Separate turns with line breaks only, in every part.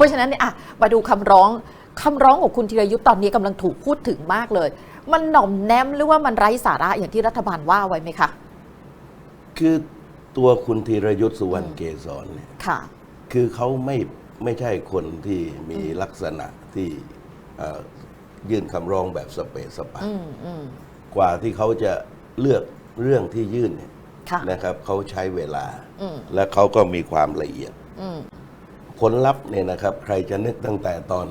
เพราะฉะนั้นเนี่ยอะมาดูคำร้องคำร้องของคุณธีรยุทธ์ตอนนี้กำลังถูกพูดถึงมากเลย มันหน่อมแนมหรือว่ามันไร้สาระอย่างที่รัฐบาลว่าไว้ไหมคะ
คือตัวคุณธีรยุทธ์สุวรรณเกษรเนี่ย
ค่ะ
คือเขาไม่ไม่ใช่คนที่มีลักษณะที่เอ่อยื่นคำร้องแบบสเปซสปะ
อืมอืม
กว่าที่เขาจะเลือกเรื่องที่ยื่นเนี่ย
ค่ะ
นะครับเขาใช้เวลา
อืม
และเขาก็มีความละเอียด
อืม
ผลลัพธ์เนี่ยนะครับ ใครจะนึกตั้งแต่ตอน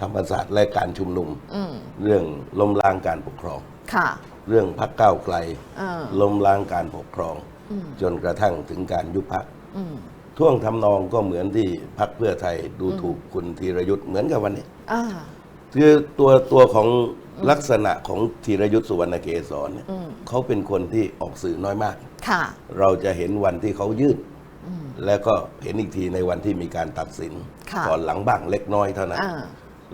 ธรรมศาสตร์และการชุมนุม
อืม
เรื่องล้มล้างการปกครอง
ค่ะ
เรื่องพักก้าวไกล
อ่า
ล้มล้างการปกครอง
อืม
จนกระทั่งถึงการยุบพัก
อืม
ท่วงทำนองก็เหมือนที่พักเพื่อไทยดูถูกคุณธีรยุทธ์เหมือนกับวันนี้
อ่า
คือตัวตัวของลักษณะของธีรยุทธ์สุวรรณเกษรเนี่ย
อืม
เขาเป็นคนที่ออกสื่อน้อยมาก
ค่ะ
เราจะเห็นวันที่เขายื่น
อืม
แล้วก็เห็นอีกทีในวันที่มีการตัดสิน
ค่ะ
ก่อนหลังบ้างเล็กน้อยเท่านั้น
อ่า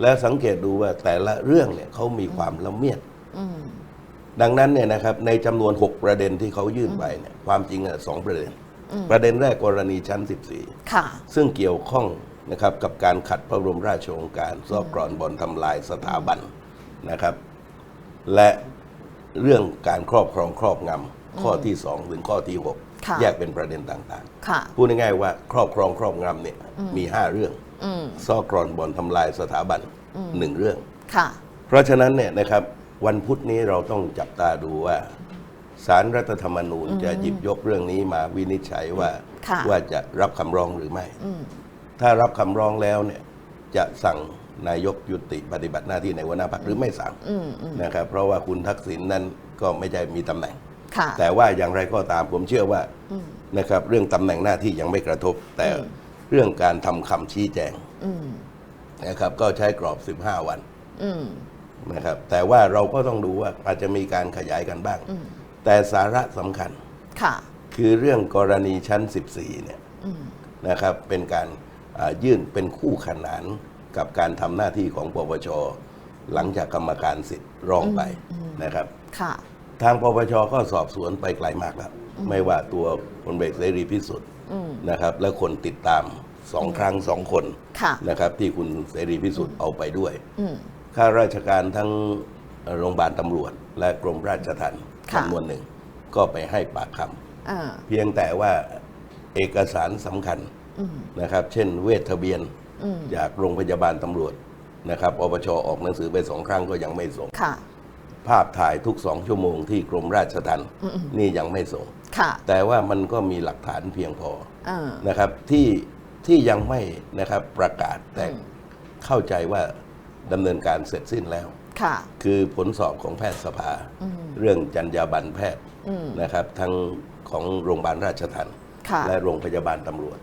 และสังเกตดูว่าแต่ละเรื่องเนี่ยเขามีความละเมียด
อืม
ดังนั้นเนี่ยนะครับในจำนวน 6 ประเด็นที่เขายื่นไปเนี่ยความจริงอะสองประเด็น
อืม
ประเด็นแรกกรณีชั้น
ค่ะ
14 ซึ่งเกี่ยวข้องนะครับกับการขัดพระบรมราชโองการซอกกรอนบ่อนทำลายสถาบันนะครับ และเรื่องการครอบครองครอบงำข้อที่ 2 ถึงข้อที่
ค่ะ
6 แยกเป็นประเด็นต่าง
ค่ะ
ๆพูดง่ายๆว่าครอบครองครอบงำเนี่ยมี 5 เรื่อง
อืม
ซอกกรอนบ่อนทำลายสถาบันหนึ่งเรื่อง
ค่ะ
เพราะฉะนั้นเนี่ยนะครับวันพุธนี้เราต้องจับตาดูว่าสารรัฐธรรมนูญจะหยิบยกเรื่องนี้มาวินิจฉัยว่า
ค่ะ
ว่าจะรับคำร้องหรือไม่
อืม
ถ้ารับคำร้องแล้วเนี่ยจะสั่งนายกยุติปฏิบัติหน้าที่ในหัวหน้าพักหรือไม่สั่ง
อืมอืม
นะครับ เพราะว่าคุณทักษิณนั้นก็ไม่ใช่มีตำแหน่ง
ค่ะ
แต่ว่าอย่างไรก็ตามผมเชื่อว่า
อืม
นะครับเรื่องตำแหน่งหน้าที่ยังไม่กระทบ แต่เรื่องการทำคำชี้แจง
อืม
นะครับก็ใช้กรอบ 15 วัน
อืม
นะครับแต่ว่าเราก็ต้องดูว่าอาจจะมีการขยายกันบ้าง
อืม
แต่สาระสำคัญ
ค่ะ
คือเรื่องกรณีชั้น 14เนี่ย
อืม
นะครับเป็นการอ่ายื่นเป็นคู่ขนานกับการทำหน้าที่ของปปชหลังจากกรรมการสิทธิ์ร้องไปนะครับ
ค่ะ
ทางปปชก็สอบสวนไปไกลมากแล้ว ไม่ว่าตัวพลเบกเสรีพิสุทธิ์
อืม
นะครับ และคนติดตามสองครั้งสองคน
ค่ะ
นะครับ ที่คุณเสรีพิสุทธิ์เอาไปด้วย
อืม
ข้าราชการทั้งโรงพยาบาลตำรวจ และกรมราชทัณฑ์
ค่ะ
จำนวนหนึ่ง ก็ไปให้ปากค
อ่าำ
เพียงแต่ว่าเอกสารสำคัญ
อืม
นะครับ เช่น เวททะเบียน
อืม
จากโรงพยาบาลตำรวจนะครับปปชออกหนังสือไปสองครั้งก็ยังไม่ส่ง
ค่ะ
ภาพถ่ายทุกสองชั่วโมงที่กรมราชทัณฑ์
อืมอืม
นี่ยังไม่ส่ง
ค่ะ
แต่ว่ามันก็มีหลักฐานเพียงพอ
อ่า
นะครับที่ที่ยังไม่นะครับประกาศแต่
อืม
เข้าใจว่าดำเนินการเสร็จสิ้นแล้ว
ค่ะ
คือผลสอบของแพทยสภา
อืม
เรื่องจรรยาบรรณแพทย์
อืม
นะครับทั้งของโรงพยาบาลราชทัณฑ์
ค่ะ
และโรงพยาบาลตำรวจ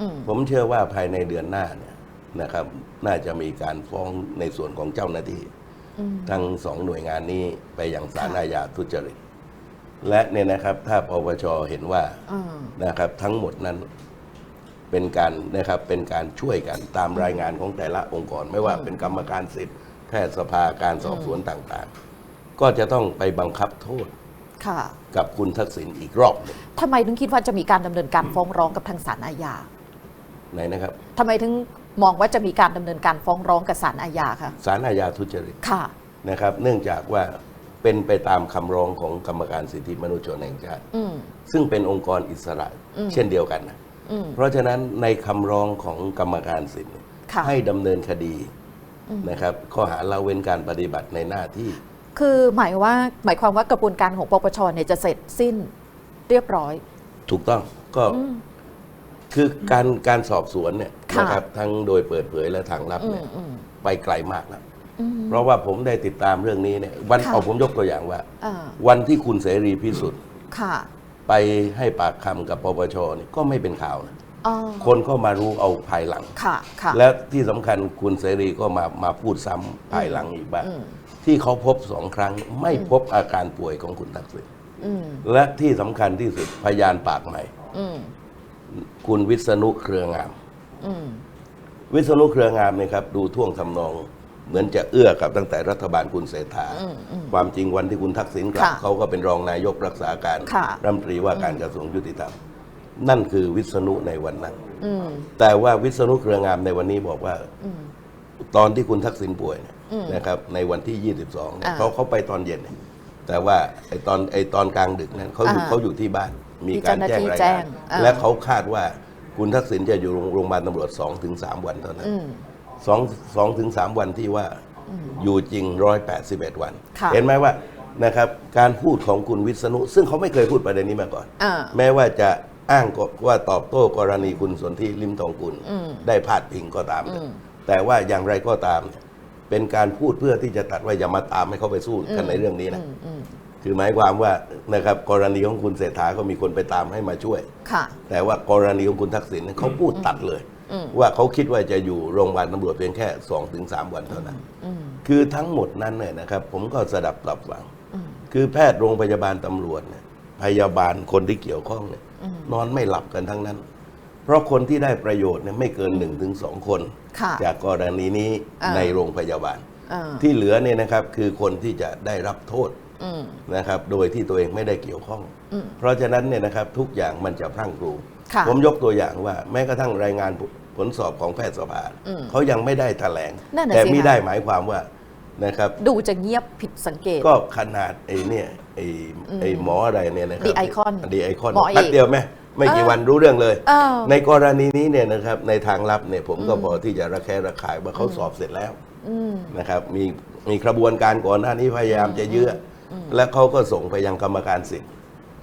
อืม
ผมเชื่อว่าภายในเดือนหน้าเนี่ยนะครับ น่าจะมีการฟ้องในส่วนของเจ้าหน้าที่
อืม
ทั้งสองหน่วยงานนี้ไปยังศาล
ค่ะ
อาญาทุจริต และเนี่ยนะครับถ้าปปชเห็นว่า
อ่า
นะครับทั้งหมดนั้นเป็นการนะครับเป็นการช่วยกันตามรายงานของแต่ละองค์กร ไม่ว่าเป็นกรรมการสิทธิ์แพทยสภาการสอบสวนต่างๆ ก็จะต้องไปบังคับโทษ
ค่ะ
กับคุณทักษิณอีกรอบหนึ่ง
ทำไมถึงคิดว่าจะมีการดำเนินการฟ้องร้องกับทางศาลอาญา
ไหนนะครับ
ทำไมถึง มองว่าจะมีการดำเนินการฟ้องร้องกับศาลอาญาคะ
ศาลอาญาทุจริต
ค่ะ
นะครับ เนื่องจากว่าเป็นไปตามคำร้องของกรรมการสิทธิมนุษยชนแห่งชาติ
อืม
ซึ่งเป็นองค์กรอิสระ
อืม
เช่นเดียวกันนะ
อืม
เพราะฉะนั้นในคำร้องของกรรมการสิทธิ์
ค่ะ
ให้ดำเนินคดี
อืม
นะครับ ข้อหาละเว้นการปฏิบัติในหน้าที่
คือหมายว่าหมายความว่ากระบวนการของปปชเนี่ยจะเสร็จสิ้นเรียบร้อย
ถูกต้องก็
อืม
คือการการสอบสวนเนี่ย
ค่ะ
นะครับทั้งโดยเปิดเผยและทางลับ
อื
เนี่
ม
ย
อืม
ไปไกลมากแล้ว
อืม
เพราะว่าผมได้ติดตามเรื่องนี้เนี่ยวัน
ค่ะ
เอาผมยกตัวอย่างว่า
อ่า
วันที่คุณเสรีพิสุทธิ์
ค่ะ
ไปให้ปากคำกับปปชนี่ก็ไม่เป็นข่าวนะ
อ๋อ
คนก็มารู้เอาภายหลัง
ค่ะค่ะ
และที่สำคัญคุณเสรีก็มามาพูดซ้ำภายหลังอีกว่า
อืม
ที่เขาพบสองครั้งไม่พบอาการป่วยของคุณทักษิณ
อืม
และที่สำคัญที่สุดพยานปากใหม่
อืม
คุณวิษณุเครืองาม
อืม
วิษณุเครืองามเนี่ยครับดูท่วงทำนอง เหมือนจะเอื้อกับตั้งแต่รัฐบาลคุณเศรษฐา
อืมอืม
ความจริงวันที่คุณทักษิณกลับ
ค่ะ
เขาก็เป็นรองนายกรักษาการ
ค่ะ
รัฐมนตรีว่าการกระทรวงยุติธรรม นั่นคือวิษณุในวันนั้น
อืม
แต่ว่าวิษณุเครืองามในวันนี้บอกว่า
อืม
ตอนที่คุณทักษิณป่วยเนี่ย
อืม
นะครับในวันที่ 22เนี่ย
อ่า
เขาเขาไปตอนเย็นเนี่ยแต่ว่าไอตอนไอตอนกลางดึกนั้นเขาอยู่
อ่า
เขาอยู่ที่บ้าน มี
มี
การแจ้ง
เจ้าหน้าที่
ราย
แจ้
งางน
อ่า
และเขาคาดว่าคุณทักษิณจะอยู่โรงโรงพยาบาลตำรวจ2ถึง3วันเท่านั้น
อืม
สองสองถึงสามวันที่ว่าอยู่จริงร้อยแปดสิบเอ็ดวัน
ค่ะ
เห็นไหมว่านะครับการพูดของคุณวิษณุ ซึ่งเขาไม่เคยพูดประเด็นนี้มาก่อน
อ่า
แม้ว่าจะอ้างก็ว่าตอบโต้กรณีคุณสนธิลิมทองกุล
อืม
ได้พาดพิงก็ตาม
อืม
แต่ว่าอย่างไรก็ตามเนี่ยเป็นการพูดเพื่อที่จะตัดว่าอย่ามาตามให้เขาไปสู้กันในเรื่องนี้นะ
อืมอืม
คือหมายความว่านะครับกรณีของคุณเศรษฐาก็มีคนไปตามให้มาช่วย
ค่ะ
แต่ว่ากรณีของคุณทักษิณเนี่ยเขาพูดตัดเลย
อืม
ว่าเขาคิดว่าจะอยู่โรงพยาบาลตำรวจเพียงแค่2อถึงสวันเท่านั้น
อืม
คือทั้งหมดนั้นเนี่ยนะครับ ผมก็สดับตับฟัง
อืม
คือแพทย์โรงพยาบาลตำรวจเนี่ยพยาบาลคนที่เกี่ยวข้องเนี่ย
อืม
นอนไม่หลับกันทั้งนั้น เพราะคนที่ได้ประโยชน์เนี่ยไม่เกิน1นถึงสคน
ค่ะ
จากกรณีนี้
อ่า
ในโรงพยาบาล
อ่า
ที่เหลือเนี่ยนะครับคือคนที่จะได้รับโทษ
อืม
นะครับโดยที่ตัวเองไม่ได้เกี่ยวข้อง
อืม
เพราะฉะนั้นเนี่ยนะครับทุกอย่างมันจะพรั่งพรู
ค่ะ
ผมยกตัวอย่างว่า แม้กระทั่งรายงานผลสอบของแพทยสภา
อืม
เขายังไม่ได้แถลง
นั่นน่ะ
แต่
สิ
ไม่
คะ
ได้หมายความว่านะครับ
ดูจะเงียบผิดสังเกต
ก็ขนาดไอ้เนี่ยไอ้ไอ้หมออะไรเนี่ยนะครับ
The Icon
ดีไอคอน
หมอเอก
แป๊บเดียวไหมไม่กี่
เออ
วันรู้เรื่องเลย
เออ
ในกรณีนี้เนี่ยนะครับในทางลับเนี่ยผมก็พอที่จะระแคะระคายว่าเขาสอบเสร็จแล้ว
อืม
นะครับมีมีกระบวนการก่อนหน้านี้พยายามจะเยื้ออ และเขาก็ส่งไปยังกรรมการสิทธิ์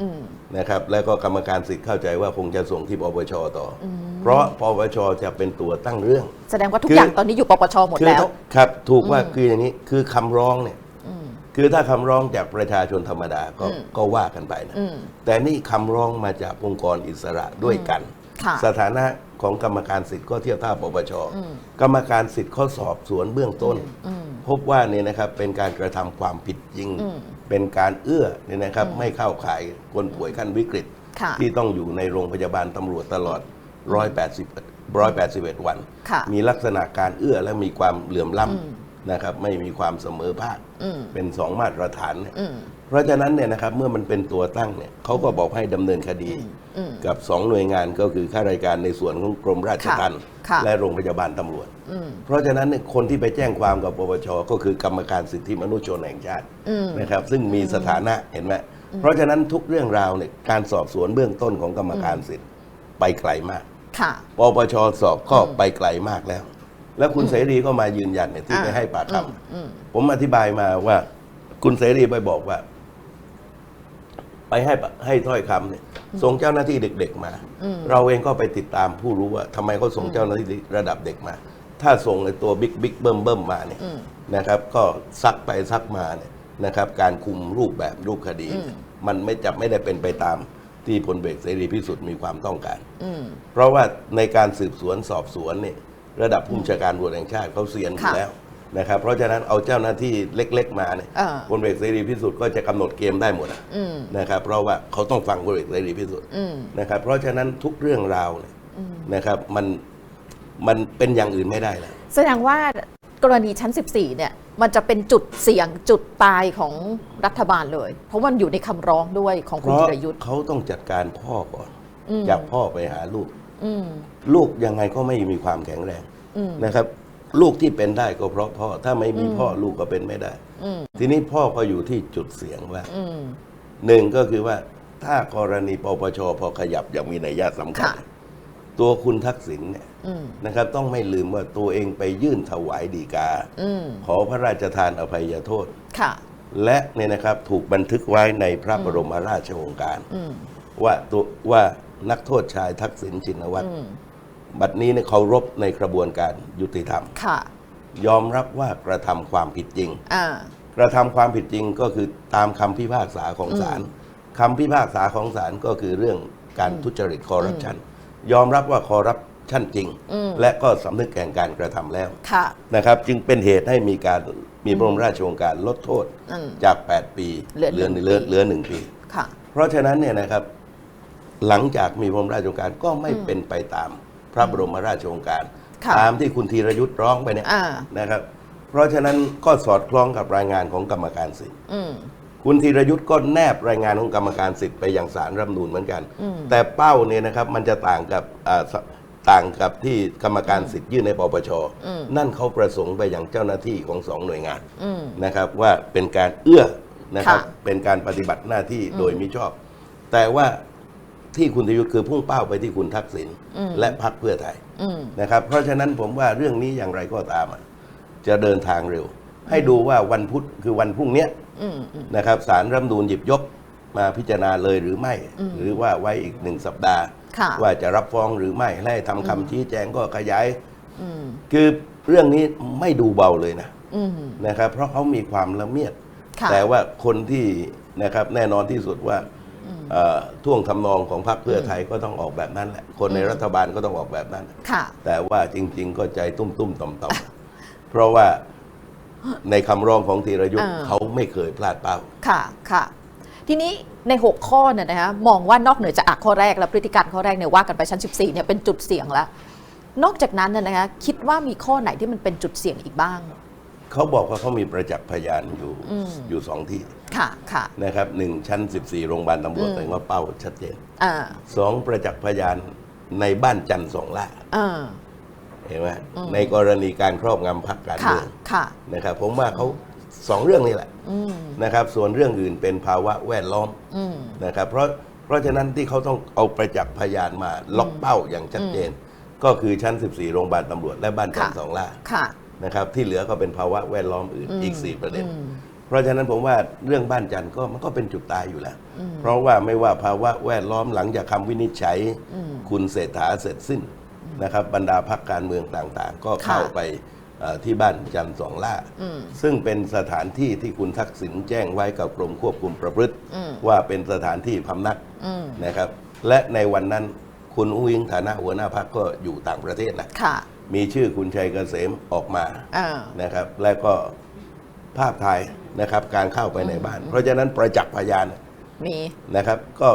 อืม
นะครับ แล้วก็กรรมการสิทธิ์เข้าใจว่าคงจะส่งที่ปปชต่ออเพราะปปชจะเป็นตัวตั้งเรื่อง
แสดงว่าทุก
คือ
อย่างตอนนี้อยู่ปปชหมด
คื
แล้ว
ถ้าครับ ถูกว่าคืออย่างนี้คือคำร้องเนี่ย
อืม
คือถ้าคำร้องจากประชาชนธรรมดาก็
อืม
ก็ว่ากันไปนะ
อืม
แต่นี่คำร้องมาจากองค์กรอิสระด้วยกัน
ค่ะ
สถานะของกรรมการสิทธิ์ก็เทียบเท่าปปช
อืม
กรรมการสิทธิ์เขาสอบสวนเบื้องต้น
อืม
พบว่าเนี่ยนะครับเป็นการกระทำความผิดจริง
อืม
เป็นการเอื้อเนี่ยนะครับไม่เข้าข่ายคนป่วยขั้นวิกฤต
ค่ะ
ที่ต้องอยู่ในโรงพยาบาลตำรวจตลอด 180 181 วัน
ค่ะ
มีลักษณะการเอื้อและมีความเหลื่อมล้
อืมำ
นะครับไม่มีความเสมอภาค
อืม
เป็นสองมาตรฐาน เนี่ย
อืม
เพราะฉะนั้นเนี่ยนะครับเมื่อมันเป็นตัวตั้งเนี่ยเขาก็บอกให้ดำเนินคดี
อืม
กับสองหน่วยงานก็คือข้าราชการในส่วนของกรมราชทัณฑ์
ค่ะ
และโรงพยาบาลตำรวจ
อืม
เพราะฉะนั้นเนี่ยคนที่ไปแจ้งความกับปปชก็คือกรรมการสิทธิมนุษยชนแห่งชาติ
อืม
นะครับ ซึ่งมีสถานะเห็นไหมเพราะฉะนั้นทุกเรื่องราวเนี่ยการสอบสวนเบื้องต้นของกรรมการสิทธิ์ไปไกลมาก
ค่ะ
ปปชสอบก็ไปไกลมากแล้ว แล้วคุณเสรีก็มายืนยันเนี่ยที่
อ่า
ไปให้ปากค
อืมอืมำ
ผมอธิบายมาว่า คุณเสรีไปบอกว่าไป ให้ปะให้ถ้อยคำเนี่ยส่งเจ้าหน้าที่เด็ก ๆมา
อืม
เราเองก็ไปติดตามผู้รู้ว่าทำไมเขาส่งเจ้าหน้าที่ระดับเด็กมา ถ้าส่งในตัวบิ๊กบิ๊กเบิ้มเบิ้มมาเนี่ย
อืม
นะครับ ก็ซักไปซักมาเนี่ยนะครับ การคุมรูปแบบรูปคดี
อืม
มันไม่จะไม่ได้เป็นไปตามที่พลเบกเสรีพิสุทธิ์มีความต้องการ
อืม
เพราะว่าในการสืบสวนสอบสวนเนี่ยระดับผู้บัญชาการตำรวจแห่งชาติเขาเซียนอยู่
ค่ะ
แล้ว นะครับเพราะฉะนั้นเอาเจ้าหน้าที่เล็ก ๆ มาเนี่ย
เออ
พลเอกเสรีพิสุทธิ์ก็จะกำหนดเกมได้หมดอะ
อืม
นะครับเพราะว่าเขาต้องฟังพลเอกเสรีพิสุทธิ์
อืม
นะครับเพราะฉะนั้นทุกเรื่องราวเนี่ย
อืม
นะครับมันมันเป็นอย่างอื่นไม่ได้แล้ว
แสดงว่ากรณีชั้น 14 เนี่ยมันจะเป็นจุดเสี่ยงจุดตายของรัฐบาลเลย เพราะมันอยู่ในคำร้องด้วยของ
เพ
คุณ
ราะ
ธีรยุทธ์
เขาต้องจัดการพ่อก่อน
อืม
จากพ่อไปหาลูก
อืม
ลูกยังไงก็ไม่มีความแข็งแรง
อืม
นะครับ ลูกที่เป็นได้ก็เพราะพ่อ ถ้าไม่มี
อืม
พ่อลูกก็เป็นไม่ได้
อืม
ทีนี้พ่อก็อยู่ที่จุดเสียงว่า
อืม
หนึ่งก็คือว่าถ้ากรณีปปชพอขยับอย่างมีนัยยะสำคัญ
ค่ะ
ตัวคุณทักษิณเนี่ย
อืม
นะครับต้องไม่ลืมว่าตัวเองไปยื่นถวายดีกา
อืม
ขอพระราชทานอภัยโทษ
ค่ะ
และเนี่ยนะครับถูกบันทึกไว้ในพระบรมราชโองการ
อืม
ว่าตัวว่านักโทษชายทักษิณชินวัตร
อืม
บัดนี้เนี่ยเคารพในกระบวนการยุติธรรม
ค่ะ
ยอมรับว่ากระทำความผิดจริง
อ่า
กระทำความผิดจริงก็คือตามคำพิพากษาของศาลคำพิพากษาของศาลก็คือเรื่องการทุจริตคอร์รัปชันยอมรับว่าคอร์รัปชันจริง
อืม
และก็สำนึกแก่งการกระทำแล้ว
ค่ะ
นะครับ จึงเป็นเหตุให้มีการมีบรมราชโองการลดโทษ
อืม
จาก 8 ปี
เหลือ
เหลือ
หนึ่ง
เหลือ
ปี
เหลือหนึ่งปี
ค่ะ
เพราะฉะนั้นเนี่ยนะครับหลังจากมีบรมราชโองการก็ไม่เป็นไปตาม พระบรมราชโองการ
ค่ะ
ตามที่คุณธีรยุทธ์ร้องไปเนี่ย
อ่า
นะครับ เพราะฉะนั้นก็สอดคล้องกับรายงานของกรรมการสิทธิ์
อืม
คุณธีรยุทธ์ก็แนบรายงานของกรรมการสิทธิ์ไปยังสารรัฐธรรมนูญเหมือนกัน
อืม
แต่เป้าเนี่ยนะครับมันจะต่างกับอ่าสต่างกับที่กรรมการสิทธิ์ยื่นในปปช
อืม
นั่นเขาประสงค์ไปยังเจ้าหน้าที่ของสองหน่วยงาน
อืม
นะครับว่าเป็นการเอื้อนะครับ
ค่ะ
เป็นการปฏิบัติหน้าที่โดยมิชอบ แต่ว่า ที่คุณธีรยุทธ์คือพุ่งเป้าไปที่คุณทักษิณ
อืม
และพรรคเพื่อไทย
อืม
นะครับ เพราะฉะนั้นผมว่าเรื่องนี้อย่างไรก็ตามอะจะเดินทางเร็ว ให้ดูว่าวันพุธคือวันพรุ่งเนี้ย
อืมอืม
นะครับสารรัฐธรรมนูญหยิบยกมาพิจารณาเลยหรือไม่
อืม
หรือว่าไว้อีกหนึ่งสัปดาห์
ค่ะ
ว่าจะรับฟ้องหรือไม่และให้ทำคำชี้แจงก็ขยาย
อืม
คือเรื่องนี้ไม่ดูเบาเลยนะ
อืม
นะครับ เพราะเขามีความละเมียด
ค่ะ
แต่ว่าคนที่นะครับแน่นอนที่สุดว่าเอ่อ ท่วงทำนองของพรรคเพื่อไทยก็ต้องออกแบบนั้นแหละคนในรัฐบาลก็ต้องออกแบบนั้น
ค่ะ
แต่ว่าจริง ๆ ก็ใจตุ้มตุ้มๆต่อมต่อมๆเพราะว่าในคำร้องของธีรยุทธ์
อ่า
เขาไม่เคยพลาดเป้า
ค่ะค่ะ ทีนี้ใน 6 ข้อเนี่ยนะคะมองว่านอกเหนือจากอะข้อแรกและพฤติการข้อแรกเนี่ยว่ากันไปชั้น 14เนี่ยเป็นจุดเสี่ยงแล้ว นอกจากนั้นน่ะนะคะคิดว่ามีข้อไหนที่มันเป็นจุดเสี่ยงอีกบ้าง
เขาบอกว่าเขามีประจักษ์พยานอยู่
อืม
อยู่สองที่
ค่ะค่ะ
นะครับหนึ่งชั้น 14 โรงพยาบาลตำรวจ
อืม
แสดงว่าเป้าชัดเจน
อ่า
สองประจักษ์พยานในบ้านจันทร์สองล่า
อ่า
เห็นไหม
อืม
ในกรณีการครอบงำพรรคการ
ค่ะ
เมือง
ค่ะ
นะครับ ผมว่าเขาสองเรื่องนี้แหละ
อืม
นะครับ ส่วนเรื่องอื่นเป็นภาวะแวดล้อม
อืม
นะครับ เพราะเพราะฉะนั้นที่เขาต้องเอาประจักษ์พยานมาล็อกเป้าอย่างชัดเจน ก็คือชั้น 14 โรงพยาบาลตำรวจและบ้านจันทร์
ค่ะ
สองล่า
ค่ะ
นะครับที่เหลือก็เป็นภาวะแวดล้อมอื่น
อืม
อีก 4 ประเด็น
อืม
เพราะฉะนั้นผมว่าเรื่องบ้านจันทร์ก็มันก็เป็นจุดตายอยู่แล้ว
อืม
เพราะว่าไม่ว่าภาวะแวดล้อมหลังจากคำวินิจฉัย
อืม
คุณเศรษฐาเสร็จสิ้นนะครับบรรดาพักการเมืองต่างๆ ก็เข้า
ค่ะ
ไปเอ่อที่บ้านจันทร์สองล่า
อืม
ซึ่งเป็นสถานที่ที่คุณทักษิณแจ้งไว้กับกรมควบคุมประพฤติ
อืม
ว่าเป็นสถานที่พำนัก
อืม
นะครับ และในวันนั้นคุณอุ้งอิงฐานะหัวหน้าพักก็อยู่ต่างประเทศนะ
ค่ะ
มีชื่อคุณชัยเกษมออกมา
อ่า
นะครับ และก็ภาพถ่ายนะครับ การเข้าไปในบ้าน เพราะฉะนั้นประจักษ์พยาน
มี
นะครับ ก็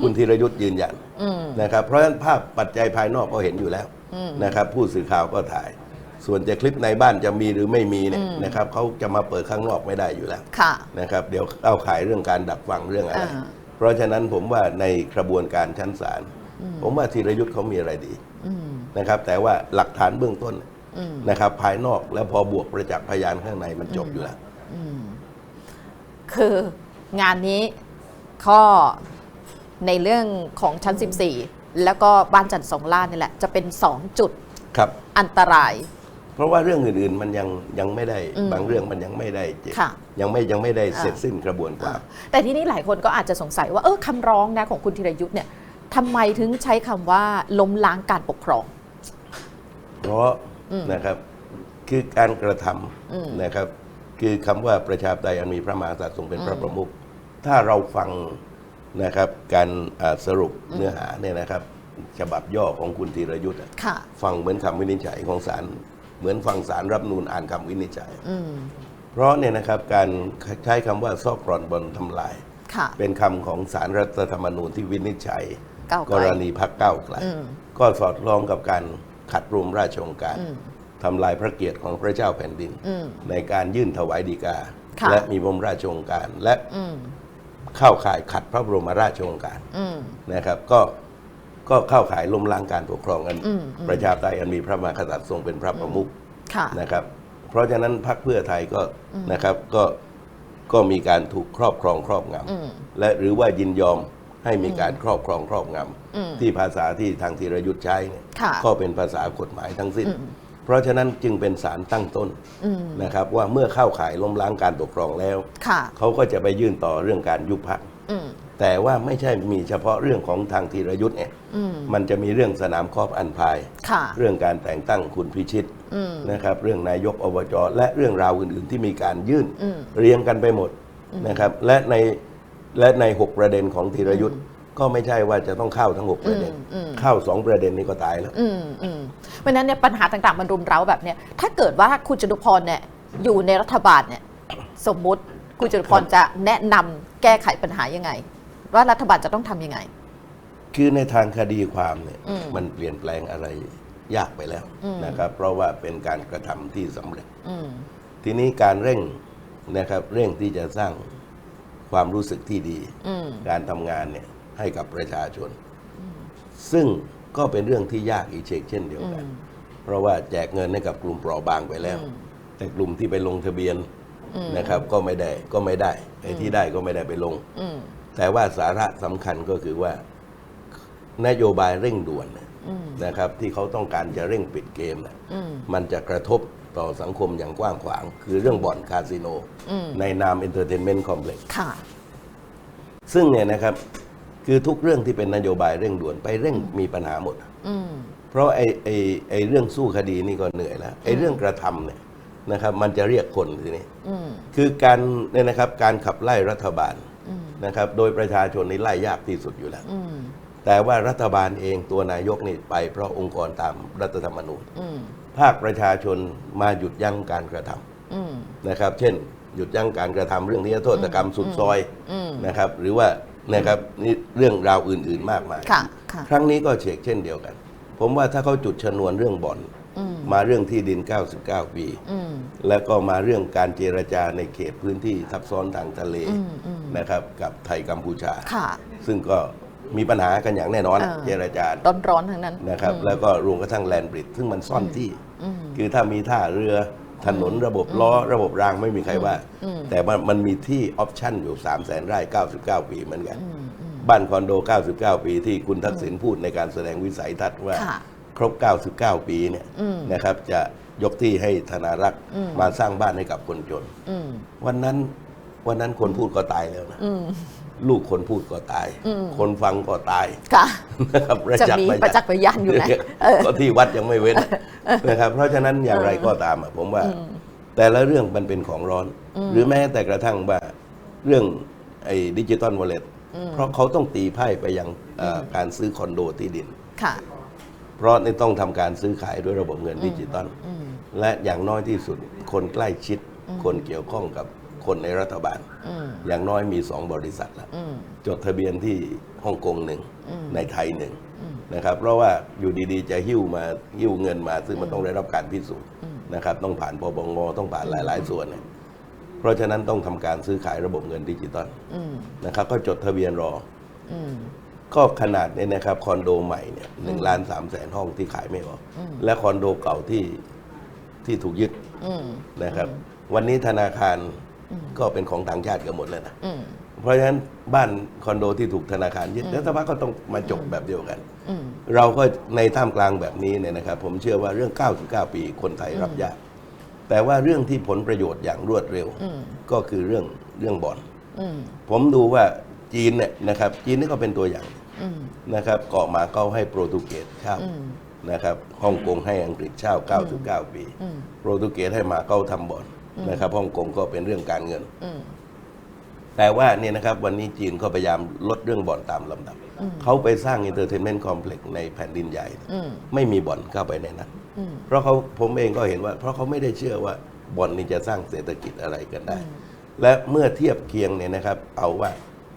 คุณธีรยุทธ์ยืนยัน
อืม
นะครับ เพราะฉะนั้นภาพปัจจัยภายนอกก็เห็นอยู่แล้ว
อืม
นะครับ ผู้สื่อข่าวก็ถ่าย ส่วนจะคลิปในบ้านจะมีหรือไม่มีเนี่ย
อืม
นะครับเขาจะมาเปิดข้างนอกไม่ได้อยู่แล้ว
ค่ะ
นะครับเดี๋ยวเอาขายเรื่องการดักฟังเรื่องอะไร
อ่า
เพราะฉะนั้นผมว่าในกระบวนการชั้นศาลผมว่าธีรยุทธ์เขามีอะไรดี
อืม
นะครับ แต่ว่าหลักฐานเบื้องต้น
อืม
นะครับ ภายนอกแล้วพอบวกประจักษ์พยานข้างในมันจบอยู่แล้ว
คืองานนี้ข้อในเรื่องของชั้น 14 แล้วก็บ้านจันทร์สองล่านี่แหละ จะเป็น 2 จุด
ครับ
อันตราย
เพราะว่าเรื่องอื่นๆมันยังยังไม่ได้
อืม
บางเรื่องมันยังไม่ได้เจ็บ
ค่ะ
ยังไม่ยังไม่ได้เสร็จ
อ่า
สิ้นกระบวนความ
แต่ที่นี้หลายคนก็อาจจะสงสัยว่าเออคำร้องนะของคุณธีรยุทธ์เนี่ยทำไมถึงใช้คำว่าล้มล้างการปกครอง
เพราะ
อืม
นะครับคือการกระท
อืมำ
นะครับ คือคำว่าประชาธิปไตยอันมีพระมหากษัตริย์ทรงเป็นพระ
อืม
ประมุขถ้าเราฟังนะครับการอ่าสรุปเนื้อหาเนี่ยนะครับฉบับย่อของคุณธีรยุทธ์อะ
ค่ะ
ฟังเหมือนคำวินิจฉัยของศาลเหมือนฟังศาลรับนูนอ่านคำวินิจฉัย
อืม
เพราะเนี่ยนะครับการใช้คำว่าซอกกร่อนบนทำลาย
ค่ะ
เป็นคำของศาลรัฐธรรมนูญที่วินิจฉัย
ก้าวไกล
กรณีพักเก้าวไกล
อืม
ก็สอดคล้องกับการ ขัดรุมราชองค์การ
อืม
ทำลายพระเกียรติของพระเจ้าแผ่นดิน
อืม
ในการยื่นถวายดีกา
ค่ะ
และมีพระบรมราชโองการและ
อืม
เข้าข่ายขัดพระบรมราชโองการ
อืม
นะครับ ก็ก็เข้าข่ายล้มล้างการปกครองอัน
อืมอืม
ประชาธิปไตยอันมีพระมหากษัตริย์ทรงเป็นพระประมุข
ค่ะ
นะครับ เพราะฉะนั้นพรรคเพื่อไทยก็นะครับก็ก็มีการถูกครอบครองครอบง
อืมำ
และหรือว่ายินยอม ให้มีการครอบครองครอบง
อืมำ
ที่ภาษาที่ทางธีรยุทธ์ใช้เนี่ย
ค่ะ
ก็เป็นภาษากฎหมายทั้งสิ้น
อืม
เพราะฉะนั้นจึงเป็นสารตั้งต้น
อืม
นะครับว่าเมื่อเข้าข่ายล้มล้างการปกครองแล้ว
ค่ะ
เขาก็จะไปยื่นต่อเรื่องการยุบพัก
อืม
แต่ว่าไม่ใช่มีเฉพาะเรื่องของทางธีรยุทธ์เนี่ย
อืม
มันจะมีเรื่องสนามครอบอันพาย
ค่ะ
เรื่องการแต่งตั้งคุณพิชิต
อืม
นะครับ เรื่องนายกอบจและเรื่องราวอื่น ๆ ที่มีการยื่น
อืม
เรียงกันไปหมดนะครับ และใน และในหกประเด็นของธีรยุทธ์ก็ไม่ใช่ว่าจะต้องเข้าทั้งหกประเด็น
อืมอืม
เข้าสองประเด็นนี้ก็ตายแล้ว
อืมอืมเพราะฉะนั้นเนี่ยปัญหาต่างๆ มันรุมเร้าแบบเนี้ยถ้าเกิดว่าคุณจตุพรเนี่ยอยู่ในรัฐบาลเนี่ยสมมุติคุณจตุพรจะแนะนำแก้ไขปัญหายังไง ว่ารัฐบาลจะต้องทำยังไง
คือในทางคดีความเนี่ย
อืม
มันเปลี่ยนแปลงอะไรยากไปแล้ว
อืม
นะครับ เพราะว่าเป็นการกระทำที่สำเร็จ
อืม
ทีนี้การเร่งนะครับเร่งที่จะสร้าง ความรู้สึกที่ดี
อืม
การทำงานเนี่ยให้กับประชาชน ซึ่งก็เป็นเรื่องที่ยากอีกเชกเช่นเดียวกัน เพราะว่าแจกเงินให้กับกลุ่มเปราะบางไปแล้ว แต่กลุ่มที่ไปลงทะเบียนนะครับก็ไม่ได้ก็ไม่ได้ไอ้ที่ได้ก็ไม่ได้ไปลง
อืม
แต่ว่าสาระสำคัญก็คือว่า นโยบายเร่งด่วนน่ะนะครับ ที่เขาต้องการจะเร่งปิดเกมน่ะ
อืม
มันจะกระทบ ต่อสังคมอย่างกว้างขวาง คือเรื่องบ่อนคาสิโน ในนาม Entertainment Complex
ค่ะ
ซึ่งเนี่ยนะครับ คือทุกเรื่องที่เป็นนโยบายเร่งด่วนไปเร่งมีปัญหาหมด
อืม
เพราะไอ้ไอ้ไอ้เรื่องสู้คดีนี่ก็เหนื่อยแล้วไอ้เรื่องกระทำเนี่ยนะครับ มันจะเรียกคนทีนี้
อืม
คือการเนี่ยนะครับ การขับไล่รัฐบาล
อืม
นะครับ โดยประชาชนนี่ไล่ยากที่สุดอยู่แล้ว
อืม
แต่ว่ารัฐบาลเองตัวนายกนี่ไปเพราะองค์กรตามรัฐธรรมนูญ
อืม
ภาคประชาชนมาหยุดยั้งการกระทำ
อืม
นะครับ เช่น หยุดยั้งการกระทำเรื่องนี้โทษกรรมสุดซอย
อืม
นะครับ หรือว่านะครับนี่เรื่องราวอื่น ๆมากมาย
ค่ะค่ะ
ครั้งนี้ก็เฉกเช่นเดียวกัน ผมว่าถ้าเขาจุดชนวนเรื่องบ่อน
อืม
มาเรื่องที่ดิน 99 ปี
อืม
แล้วก็มาเรื่องการเจรจาในเขตพื้นที่ทับซ้อนทางทะเล
อืมอืม
นะครับ กับไทยกัมพูชา
ค่ะ
ซึ่งก็ มีปัญหากันอย่างแน่นอน
เออ
เจรจา
ร้อนร้อนๆทั้งนั้น
นะครับ
อืม
แล้วก็รวมกระทั่งแลนบริดซึ่งมันซ่อนที่
อืม
คือถ้ามีท่าเรือถนนระบบล้อระบบรางไม่มีใครว่า
อืม
แต่มันมันมีที่ออปชั่นอยู่ 3 0 0แสนไร่99 ปีเหมือนกัน
อืมอืม
บ้านคอนโด 99 ปีที่คุณทักษิณพูดในการแสดงวิสัยทัศน์ว่า
ค่ะ
ครบ 99 ปีเนี่ย
อืม
นะครับ จะยกที่ให้ธนารักษ์
อืม
มาสร้างบ้านให้กับคนจน
อืม
วันนั้นวันนั้นคนพูดก็ตายแล้วนะ
อืม
ลูกคนพูดก็ตาย
อืม
คนฟังก็ตาย
ค่ะ
นะครับ
จะมีประจักษ์พยานอยู่นะเออ
ก็ที่วัดยังไม่เว้นนะครับ เพราะฉะนั้นอย่างไรก็ตามอะผมว่า แต่ละเรื่องมันเป็นของร้อน หรือแม้แต่กระทั่งว่าเรื่องไอ้ดิจิตอลวอลเล็ตเพราะเขาต้องตีไพ่ไปยังเอ่ออการซื้อคอนโดที่ดิน
ค่ะ
เพราะนี่ต้องทำการซื้อขายด้วยระบบเงินดิจิตอล
อืม
และอย่างน้อยที่สุดคนใกล้ชิดคนเกี่ยวข้องกับ คนในรัฐบาล
อืม
อย่างน้อยมีสองบริษัทแล้ว
อืม
จดทะเบียนที่ฮ่องกงหนึ่ง
อืม
ในไทยหนึ่งนะครับ เพราะว่าอยู่ดีๆ จะหิ้วมาหิ้วเงินมา ซึ่งมันต้องได้รับการพิสูจน์นะครับ ต้องผ่านปปงต้องผ่านหลาย ๆ ส่วนเนี่ยเพราะฉะนั้นต้องทำการซื้อขายระบบเงินดิจิตอล
อืม
นะครับ ก็จดทะเบียนรอ
อืม
ก็ขนาดเนี่ยนะครับคอนโดใหม่เนี่ยหนึ่งล้านสามแสนห้องที่ขายไม่ออกและคอนโดเก่าที่ที่ถูกยึด
อืม
นะครับ วันนี้ธนาคาร ก็เป็นของต่างชาติกันหมดเลยนะ
อืม
เพราะฉะนั้นบ้านคอนโดที่ถูกธนาคารยึดแล้วสักพักก็ต้องมาจบแบบเดียวกัน
อืม
เราก็ในท่ามกลางแบบนี้เนี่ยนะครับ ผมเชื่อว่าเรื่อง 99 ปีคนไทยรับยาก แต่ว่าเรื่องที่ผลประโยชน์อย่างรวดเร็ว
อืม
ก็คือเรื่องเรื่องบ่อน
อืม
ผมดูว่าจีนเนี่ยนะครับ จีนนี่ก็เป็นตัวอย่าง
อืม
นะครับเกาะมาเก้าให้โปรตุเกสเช่า
อืม
นะครับฮ่องกงให้อังกฤษเช่า 99 ปี
อืม
โปรตุเกสให้มาเก้าทำบ่อน นะครับฮ่องกงก็เป็นเรื่องการเงิน
อืม
แต่ว่าเนี่ยนะครับวันนี้จีนก็พยายามลดเรื่องบ่อนตามลำดับ เขาไปสร้าง Entertainment Complex ในแผ่นดินใหญ่
อืม
ไม่มีบ่อนเข้าไปในนั้น
อืม
เพราะเขาผมเองก็เห็นว่า เพราะเขาไม่ได้เชื่อว่าบ่อนนี้จะสร้างเศรษฐกิจอะไรกันได้ และเมื่อเทียบเคียงเนี่ยนะครับ เอาว่า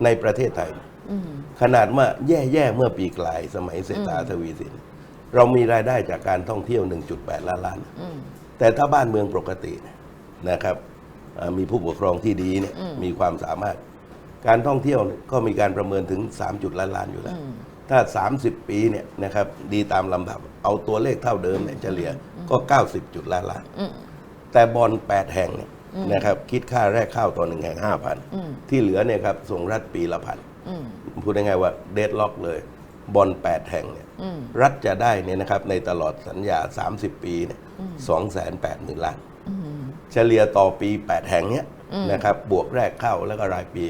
ในประเทศไทย
อืม
ขนาดว่าแย่ๆเมื่อปีกลายสมัยเศรษฐาทวีสิน เรามีรายได้จากการท่องเที่ยว 1.8 ล้านล้าน
อืม
แต่ถ้าบ้านเมืองปกติเนี่ยนะครับเอ่อมีผู้ปกครองที่ดีเนี่ยมีความสามารถ การท่องเที่ยวเนี่ยก็มีการประเมินถึง 3 จุดล้านล้านอยู่แล้ว ถ้า 30 ปีเนี่ยนะครับดีตามลำดับ เอาตัวเลขเท่าเดิมเนี่ยเฉลี่ยก็ 90 จุดล้านล้าน
อืม
แต่บอล8 แห่งเนี่ยนะครับคิดค่าแรกเข้าต่อหนึ่งแห่ง
อืม
5,000ที่เหลือเนี่ยครับส่งรัฐปีละพัน
อืม
พูดง่ายๆว่าเดดล็อกเลย บอล8แห่งเนี่ย
อืม
รัฐจะได้เนี่ยนะครับในตลอดสัญญา 30 ปีเนี่ยสองแสนแปดหมื่นล้าน
อืม
เฉลี่ยต่อปี 8 แห่งเนี้ยนะครับบวกแรกเข้าแล้วก็รายปี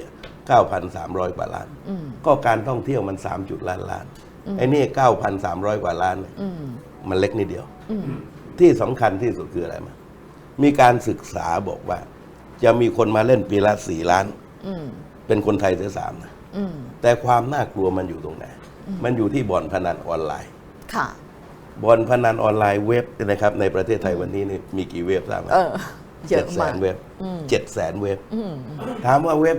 9,300 กว่าล้าน
อืม
ก็การท่องเที่ยวมัน 3 จุดล้านล้านไอ้นี่ 9,300 กว่าล้านเนี่ย
อืม
มันเล็กนิดเดียว
อืม
ที่สำคัญที่สุดคืออะไรมามีการศึกษาบอกว่า จะมีคนมาเล่นปีละสี่ล้าน
อืม
เป็นคนไทยเสียสามนะ
อืม
แต่ความน่ากลัวมันอยู่ตรงไหน มันอยู่ที่บ่อนพนันออนไลน์
ค่ะ
บ่อนพนันออนไลน์เว็บเนยนะครับ ในประเทศไทยวันนี้นี่มีกี่เว็บทราบไหม
เออเย
เจ็
อะ
ดแส
มาก
นเว็บ
อืม
เจ็ดแสนเว็บ
อืม
ถามว่าเว็บ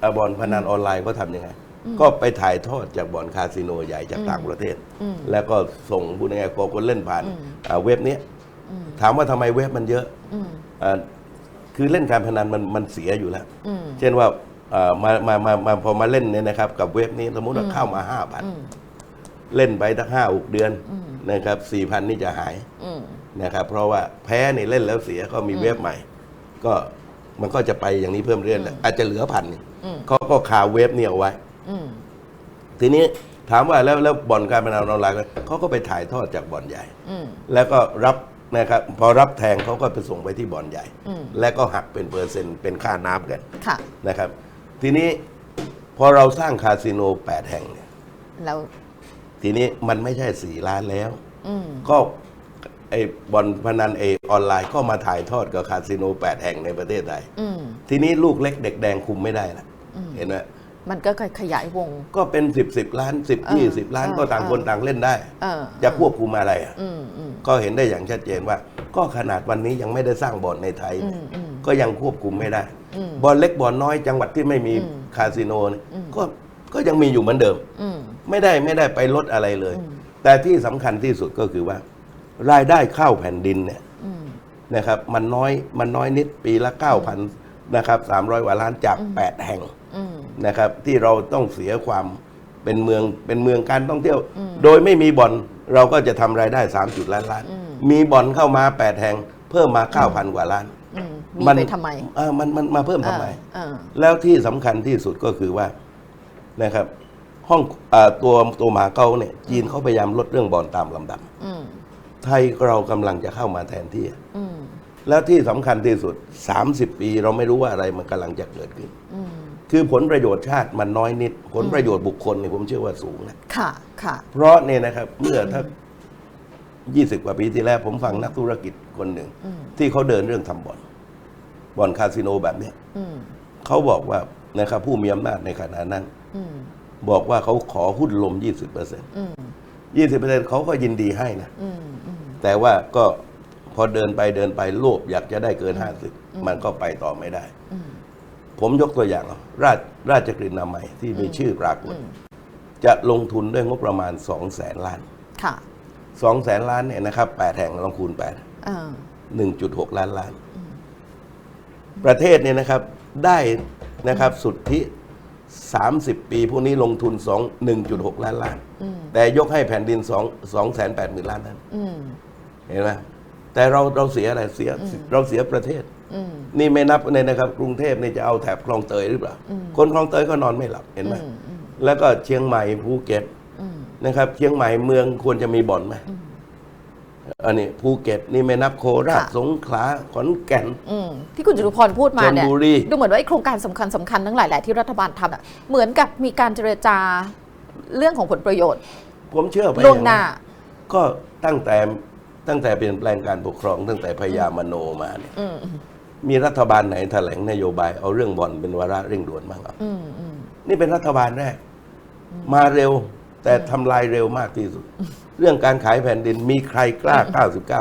เอ่อบ่อนพนันออนไลน์ก็ทำยังไง ก็ไปถ่ายทอดจากบ่อนคาสิโนใหญ่จากต่างประเทศ
อืม
แล้วก็ส่งพูดง่ายๆพอคนเล่นผ่านอ่าเว็บเนี้ยถามว่าทำไมเว็บมันเยอะ
อืม
อ่าคือเล่นการพนันมันมันเสียอยู่แล้ว
อืม
เช่นว่าเอ่อมามามามาพอมาเล่นเนี่ยนะครับ กับเว็บนี้สมมติว่าเข้ามาห้าพัน
อืม
เล่นไปตั้งห้าหกเดือน
อืม
นะครับสี่พันนี่จะหาย
อืม
นะครับเพราะว่าแพ้เนี่ยเล่นแล้วเสียก็มีเว็บใหม่ ก็มันก็จะไปอย่างนี้เพิ่มเรื่อยๆอาจจะเหลือพัน
อืม
เขาก็คาเว็บเนี่ยเอาไว้
อืม
ทีนี้ถามว่าแล้วแล้วบ่อนการพนันออนไลน์เขาก็ไปถ่ายทอดจากบ่อนใหญ่
อืม
แล้วก็รับนะครับพอรับแทงเขาก็ไปส่งไปที่บ่อนใหญ่
อืม
และก็หักเป็นเปอร์เซ็นต์เป็นค่าน้ำกัน
ค่ะ
นะครับ ทีนี้พอเราสร้างคาสิโน8แห่งเนี่ย
แล้ว
ทีนี้มันไม่ใช่4ล้านแล้ว
อืม
ก็ ไอ้บ่อนพนันเอออนไลน์ก็มาถ่ายทอดกับคาสิโน 8 แห่งในประเทศไทย
อืม
ทีนี้ลูกเล็กเด็กแดงคุมไม่ได้ละ
อืม
เห็นไหม
มันก็ขยายวง
ก็เป็น 10 10 ล้าน10
เออ
20 ล้าน
เออ
ก็ต่างคน
เออ
ต่างเล่นได้
เออ
จะควบคุมอะไรอะ
อืมอืม
ก็เห็นได้อย่างชัดเจนว่า ก็ขนาดวันนี้ยังไม่ได้สร้างบ่อนในไทย
อื
เนี่ย
มอืม
ก็ยังควบคุมไม่ได้
อืม
บ่อนเล็กบ่อนน้อยจังหวัดที่ไม่มี
อืม
คาสิโนเนี่ย
อืม
ก็ก็ยังมีอยู่เหมือนเดิม
อืม
ไม่ได้ไม่ได้ไปลดอะไรเลย
อืม
แต่ที่สำคัญที่สุดก็คือว่า รายได้เข้าแผ่นดินเนี่ย
อืม
นะครับมันน้อยมันน้อยนิดปีละ 9,000นะครับ300กว่าล้านจาก 8 แห่ง
อืม
นะครับ ที่เราต้องเสียความเป็นเมืองเป็นเมืองการท่องเที่ยว
อืม
โดยไม่มีบ่อนเราก็จะทำรายได้3จุดล้านล้าน
อืม
มีบ่อนเข้ามา 8 แห่ง เพิ่มมา 9,000 กว่าล้าน
อืมมีไปทำไม
เออมันมันมาเพิ่มทำไม
เออ
แล้วที่สำคัญที่สุดก็คือว่านะครับ ห้องอาตัวตัวหมาเกาเนี่ย จีนเขาพยายามลดเรื่องบ่อนตามลำดับ
อืม
ไทยเรากำลังจะเข้ามาแทนที่
อืม
แล้วที่สำคัญที่สุด 30 ปีเราไม่รู้ว่าอะไรมันกำลังจะเกิดขึ้น
อืม
คือผลประโยชน์ชาติมันน้อยนิด ผลประโยชน์บุคคลเนี่ยผมเชื่อว่าสูงนะ
ค่ะค่ะ
เพราะเนี่ยนะครับเมื่อถ้า20 กว่าปีที่แล้ว ผมฟังนักธุรกิจคนหนึ่ง
อืม
ที่เขาเดินเรื่องทำบ่อนบ่อนคาสิโนแบบเนี้ย
อืม
เขาบอกว่านะครับผู้มีอำนาจในขณะนั้น
อืม
บอกว่าเขาขอหุ้นลม 20เปอร์เซ็นต์
อืม
ยี่สิบเปอร์เซ็นต์เขาก็ยินดีให้นะ
อืมอืม
แต่ว่าก็พอเดินไปเดินไปโลภอยากจะได้เกิน50มันก็ไปต่อไม่ได้
อืม
ผมยกตัวอย่างเอาราชราชกฤษนามัยที่มีชื่อปรากฏ
อืม
จะลงทุนด้วยงบประมาณ2 0 0แสนล้าน
ค่ะ
2 0 0แสนล้านเนี่ยนะครับ8แห่งลองคูณ
เออ
8 1.6ล้านล้าน ประเทศเนี่ยนะครับได้นะครับสุทธิ 30 ปีพวกนี้ลงทุน 2 1.6 ล้านล้าน
อืม
แต่ยกให้แผ่นดิน2 2แสน8หมื่นล้านนั้น
อืม
เห็นไหมแต่เราเราเสียอะไรเสียเราเสียประเทศ
อืม
นี่ไม่นับเลยนะครับ กรุงเทพนี่จะเอาแถบคลองเตยหรือเปล่า คนคลองเตยก็นอนไม่หลับเห็นไหม
อืมอืม
แล้วก็เชียงใหม่ภูเก็ต
อืม
นะครับ เชียงใหม่เมืองควรจะมีบ่อนไหม อันนี้ภูเก็ตนี่ไม่นับโคราช
ค่ะ
สงขลาขอนแก่น
อืมที่คุณจตุพรพูดมาเนี่ย
ชลบุรี
ดูเหมือนว่าไอ้โครงการสำคัญสำคัญทั้งหลายแหละที่รัฐบาลทำอะเหมือนกับมีการเจรจาเรื่องของผลประโยชน์
ผมเชื่อไป
ล่วงหน้า
ก็ตั้งแต่ตั้งแต่เปลี่ยนแปลงการปกครอง ตั้งแต่พญามโนมาเนี่ย
อืม
มีรัฐบาลไหนแถลงนโยบายเอาเรื่องบ่อนเป็นวาระเร่งด่วนบ้างอะ
อืมอืม
นี่เป็นรัฐบาลแรกมาเร็ว แต่ทำลายเร็วมากที่สุด เรื่องการขายแผ่นดินมีใครกล้า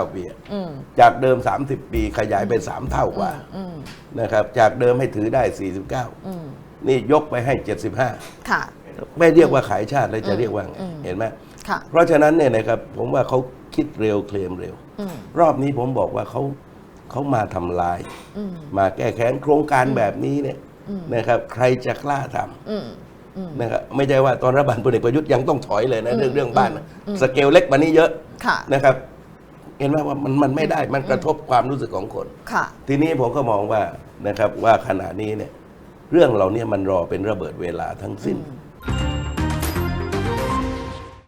99 ปีอะ
อืม
จากเดิม 30 ปีขยายเป็น3เท่ากว่า
อืม
นะครับ จากเดิมให้ถือได้
อืม
49 นี่ยกไปให้
ค่ะ
75ไม่เรียกว่าขายชาติแล้วจะเรียกว่าไง
อืม
เห็นไหม
ค่ะ
เพราะฉะนั้นเนี่ยนะครับผมว่าเขาคิดเร็วเคลมเร็ว
อืม
รอบนี้ผมบอกว่าเขาเขามาทำลาย
อืม
มาแก้แค้นโครงการแบบนี้เนี่ยนะครับ ใครจะกล้าทำ
อืมอืม
นะครับไม่ใช่ว่าตอนรัฐบาลพลเอกประยุทธ์ยังต้องถอยเลยนะเรื่องเรื่องบ้านนะสเกลเล็กกว่านี้เยอะ
ค่ะ
นะครับ เห็นไหมว่ามันมันไม่ได้มันกระทบความรู้สึกของคน
ค่ะ
ทีนี้ผมก็มองว่านะครับว่าขณะนี้เนี่ย เรื่องเหล่านี้มันรอเป็นระเบิดเวลาทั้งสิ้น
อืม